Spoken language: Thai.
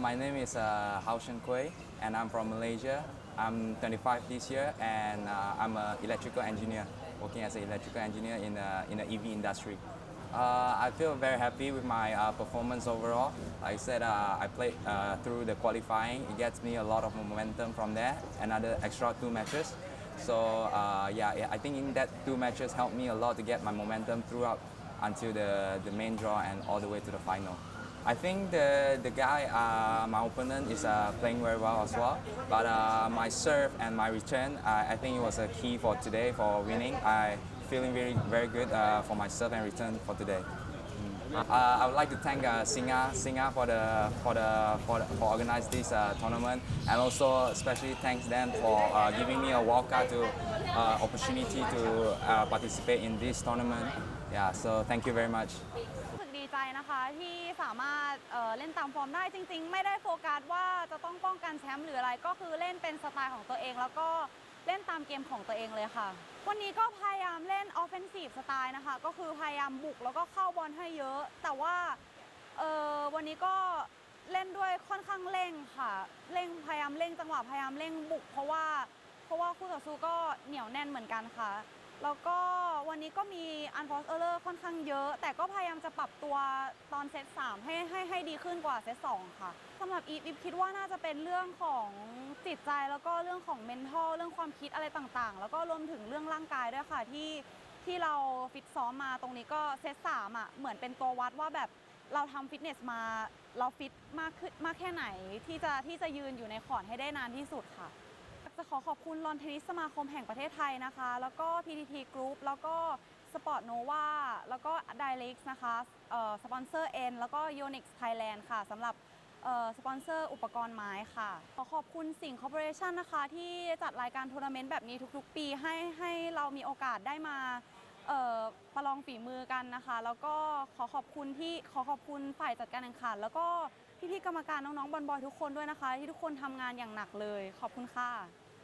My name is uh, Hao Shen Kui, and I'm from Malaysia. I'm 25 this year, and uh, I'm an electrical engineer, working as an electrical engineer in the, in the EV industry. Uh, I feel very happy with my uh, performance overall. Like I said, uh, I played uh, through the qualifying. It gets me a lot of momentum from there. Another extra two matches. So uh, yeah, I think in that two matches helped me a lot to get my momentum throughout until the, the main draw and all the way to the final. I think the, the guy, uh, my opponent, is uh, playing very well as well. But uh, my serve and my return, I, I think it was a key for today for winning. I feeling very very good uh, for my serve and return for today. Uh, I would like to thank uh, Singa, Singa for the for the for, the, for organize this uh, tournament, and also especially thanks them for uh, giving me a wildcard to uh, opportunity to uh, participate in this tournament. Yeah, so thank you very much. ใจนะคะที่สามารถเเล่นตามฟอร์มได้จริง ๆ ไม่ได้โฟกัสว่าจะต้องป้องกันแชมป์หรืออะไร ก็คือเล่นเป็นสไตล์ของตัวเอง แล้วก็เล่นตามเกมของตัวเองเลยค่ะ วันนี้ก็พยายามเล่น offensive สไตล์นะคะ ก็คือพยายามบุกแล้วก็เข้าบอลให้เยอะ แต่ว่าเออวันนี้ก็เล่นด้วยค่อนข้างเร่งค่ะเร่งพยายามเร่งจังหวะพยายามเร่งบุก เพราะว่าเพราะว่าคู่ต่อสู้ก็เหนียวแน่นเหมือนกันค่ะ แล้วก็วันนี้ก็มี unforced error ค่อนข้างเยอะ แต่ก็พยายามจะปรับตัวตอนเซต3ให้ให้ให้ดีขึ้นกว่าเซต2ค่ะสำหรับอีฟอีฟคิดว่าน่าจะเป็นเรื่องของจิตใจแล้วก็เรื่องของ mental เรื่องความคิดอะไรต่างๆ แล้วก็รวมถึงเรื่องร่างกายด้วยค่ะที่ที่เราฟิตซ้อมมาตรงนี้ก็เซต3อะเหมือนเป็นตัววัดว่าแบบเราทำฟิตเนสมาเราฟิตมากขึ้นมากแค่ไหนที่จะที่จะยืนอยู่ในคอร์ดให้ได้นานที่สุดค่ะ จะขอขอบคุณลอนเทนนิสสมาคมแห่งประเทศไทยนะคะ แล้วก็ PTT Group แล้วก็ Sport Nova แล้วก็ d i l e x นะคะสปอนเซอร์ N แล้วก็ Unix Thailand ค่ะสำหรับสปอนเซอร์อุปกรณ์ไม้ค่ะ ขอขอบคุณสิงห์คอร์ปอเรชันนะคะ ที่จัดรายการทัวร์นาเมนต์แบบนี้ทุกๆ ปีให้ให้เรามีโอกาสได้มาประลองฝีมือกันนะคะ แล้วก็ขอขอบคุณที่ขอขอบคุณฝ่ายจัดการแข่งขัน แล้วก็พี่ๆกรรมการน้องๆบอลบอยทุกคนด้วยนะคะ ที่ทุกคนทำงานอย่างหนักเลย ขอบคุณค่ะ